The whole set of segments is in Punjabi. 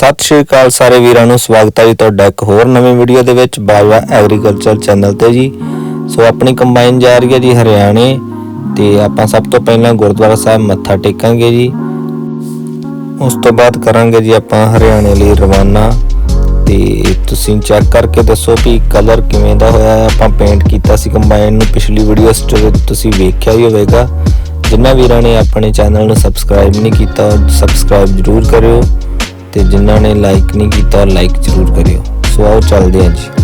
ਸਤਿ ਸ਼੍ਰੀ ਅਕਾਲ ਸਾਰੇ ਵੀਰਾਂ ਨੂੰ, ਸਵਾਗਤ ਹੈ ਜੀ ਤੁਹਾਡਾ ਇੱਕ ਹੋਰ ਨਵੇਂ ਵੀਡੀਓ ਦੇ ਵਿੱਚ, ਬਾਜਵਾ ਐਗਰੀਕਲਚਰ ਚੈਨਲ ਤੇ ਜੀ। ਸੋ ਆਪਣੀ ਕੰਬਾਈਨ ਜਾ ਰਹੀ ਹੈ ਜੀ ਹਰਿਆਣੇ ਤੇ ਆਪਾਂ ਸਭ ਤੋਂ ਪਹਿਲਾਂ ਗੁਰਦੁਆਰਾ ਸਾਹਿਬ ਮੱਥਾ ਟੇਕਾਂਗੇ ਜੀ। ਉਸ ਤੋਂ ਬਾਅਦ ਕਰਾਂਗੇ ਜੀ ਆਪਾਂ ਹਰਿਆਣੇ ਲਈ ਰਵਾਨਾ। ਤੇ ਤੁਸੀਂ ਚੈੱਕ ਕਰਕੇ ਦੱਸੋ ਵੀ ਕਲਰ ਕਿਵੇਂ ਦਾ ਹੋਇਆ ਹੈ ਆਪਾਂ ਪੇਂਟ ਕੀਤਾ ਸੀ ਕੰਬਾਈਨ ਨੂੰ, ਪਿਛਲੀ ਵੀਡੀਓ ਸਟ ਤੁਸੀਂ ਵੇਖਿਆ ਹੀ ਹੋਵੇਗਾ। ਜਿਨ੍ਹਾਂ ਵੀਰਾਂ ਨੇ ਆਪਣੇ ਚੈਨਲ ਨੂੰ ਸਬਸਕ੍ਰਾਈਬ ਨਹੀਂ ਕੀਤਾ ਸਬਸਕ੍ਰਾਈਬ ਜ਼ਰੂਰ ਕਰਿਓ। ਤੇ ਜਿਨ੍ਹਾਂ ਨੇ ਲਾਈਕ ਨਹੀਂ ਕੀਤਾ ਲਾਈਕ ਜ਼ਰੂਰ ਕਰਿਓ। ਸੋ ਆਓ ਚੱਲਦੇ ਹਾਂ ਜੀ।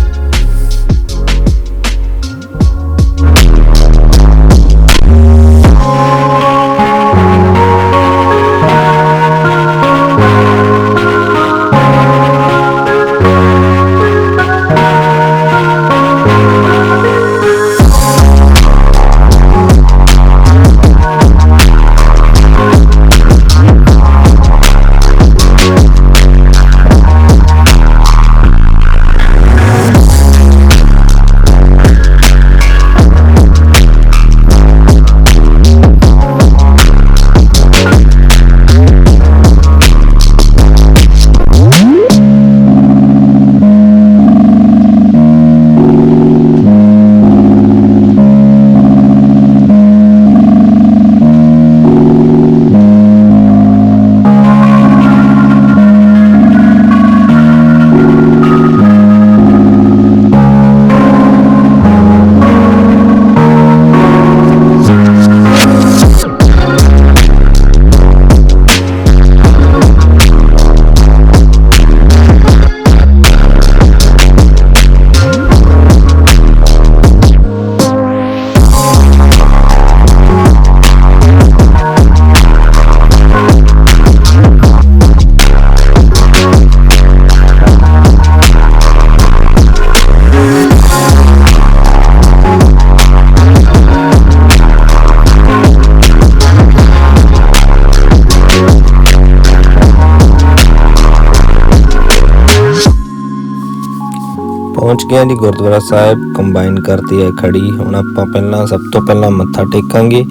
ਪਹੁੰਚ ਗਏ ਜੀ ਗੁਰਦੁਆਰਾ ਸਾਹਿਬ ਕੰਬਾਈਨ ਕਰਤੀ ਹੈ ਖੜੀ। ਹੁਣ ਆਪਾਂ ਪਹਿਲਾਂ ਸਭ ਤੋਂ ਪਹਿਲਾਂ ਮੱਥਾ ਟੇਕਾਂਗੇ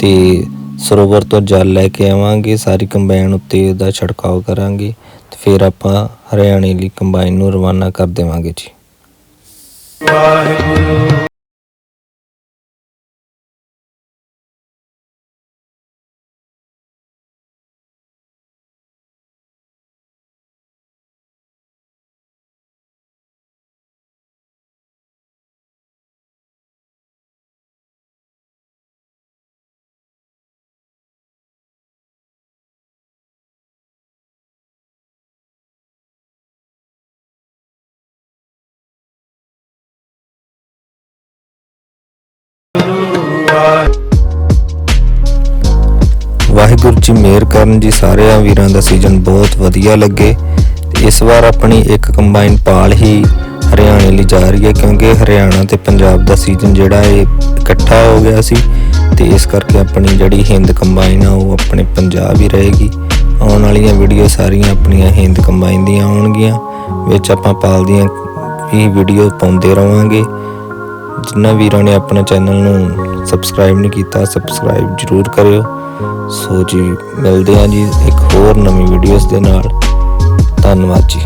ਤੇ ਸਰੋਵਰ ਤੋਂ ਜਲ ਲੈ ਕੇ ਆਵਾਂਗੇ, ਸਾਰੀ ਕੰਬਾਈਨ ਉੱਤੇ ਉਹਦਾ ਛਿੜਕਾਓ ਕਰਾਂਗੇ ਤੇ ਫਿਰ ਆਪਾਂ ਹਰਿਆਣੇ ਲਈ ਕੰਬਾਈਨ ਨੂੰ ਰਵਾਨਾ ਕਰ ਦੇਵਾਂਗੇ ਜੀ। ਵਾਹਿਗੁਰੂ। ਜੀ ਮਿਹਰ ਕਰਨ ਜੀ ਸਾਰਿਆਂ ਵੀਰਾਂ ਦਾ ਸੀਜ਼ਨ ਬਹੁਤ ਵਧੀਆ ਲੱਗੇ। ਇਸ ਵਾਰ ਆਪਣੀ ਇੱਕ ਕੰਬਾਈਨ ਪਾਲ ਹੀ ਹਰਿਆਣੇ ਲਈ ਜਾ ਰਹੀ ਹੈ ਕਿਉਂਕਿ ਹਰਿਆਣਾ ਤੇ ਪੰਜਾਬ ਦਾ ਸੀਜ਼ਨ ਜਿਹੜਾ ਇਹ ਇਕੱਠਾ ਹੋ ਗਿਆ ਸੀ ਤੇ ਇਸ ਕਰਕੇ ਆਪਣੀ ਜਿਹੜੀ ਹਿੰਦ ਕੰਬਾਈਨ ਆ ਉਹ ਆਪਣੇ ਪੰਜਾਬ ਹੀ ਰਹੇਗੀ। ਆਉਣ ਵਾਲੀਆਂ ਵੀਡੀਓ ਸਾਰੀਆਂ ਆਪਣੀਆਂ ਹਿੰਦ ਕੰਬਾਈਨ ਦੀਆਂ ਆਉਣਗੀਆਂ, ਵਿੱਚ ਆਪਾਂ ਪਾਲ ਦੀਆਂ ਵੀ ਵੀਡੀਓ ਪਾਉਂਦੇ ਰਵਾਂਗੇ। ਜਿਨ੍ਹਾਂ ਵੀਰਾਂ ਨੇ ਆਪਣੇ ਚੈਨਲ ਨੂੰ ਸਬਸਕ੍ਰਾਈਬ ਨਹੀਂ ਕੀਤਾ ਸਬਸਕ੍ਰਾਈਬ ਜਰੂਰ ਕਰਿਓ। ਸੋ ਜੀ, ਮਿਲਦੇ ਹਾਂ ਜੀ ਇੱਕ ਹੋਰ ਨਵੀਂ ਵੀਡੀਓਜ਼ ਦੇ ਨਾਲ। ਧੰਨਵਾਦ ਜੀ।